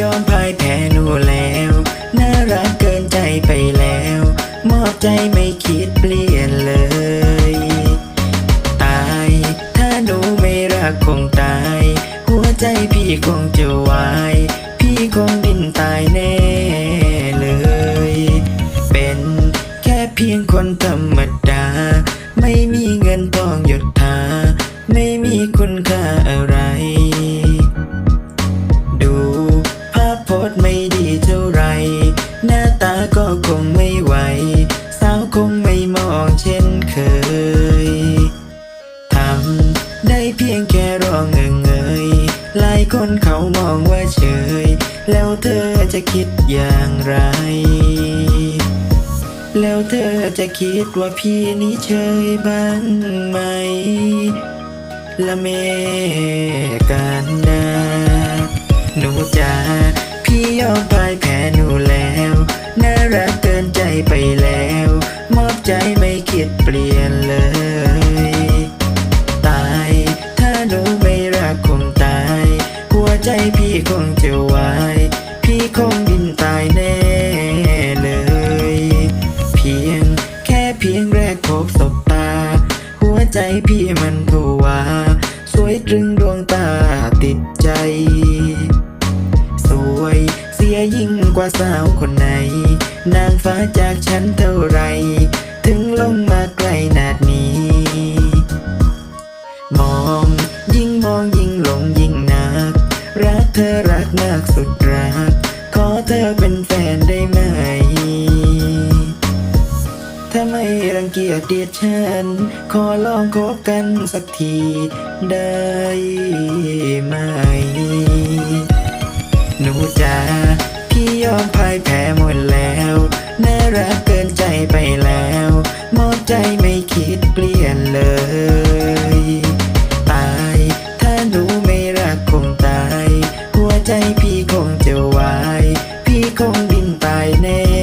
ยอมพ่ายแพ้รู้แล้ว น่ารักเกินใจไปแล้ว มอบใจไม่คิดเปลี่ยนเลย ตาย ถ้าหนูไม่รักคงตาย หัวใจพี่คงจะวาย พี่คงดิ้นตายแน่เลย เป็นแค่เพียงคนธรรม คนเขามองว่าเฉย แล้วเธอจะคิดอย่างไร แล้วเธอจะคิดว่าพี่นี้เฉยบ้างไหม ละเมกันนาหนูจ๋าพี่ยอมพ่ายแพ้หนูแล้ว น่ารักเกินใจไปแล้ว มอบใจไม่คิดเปลี่ยนเลย พี่คงจะวายพี่คงดินตายแน่เลย เพียงแค่เพียงแรกพบสบตา หัวใจพี่มันผวา สวยตรึงดวงตาติดใจ สวยเสียยิ่งกว่าสาวคนไหน นางฟ้าจากฉันเท่าไร ถึงลงมาไกลนาดนี้ รัก ขอเธอเป็นแฟนได้ไหม ถ้าไม่รังเกียจเดียดฉัน ขอลองคบกันสักทีได้ไหม หนูจ๋าพี่ยอมพ่ายแพ้หมดแล้ว น่ารักเกินใจไปแล้ว มอบใจไม่คิดเปลี่ยนเลย ไปแน่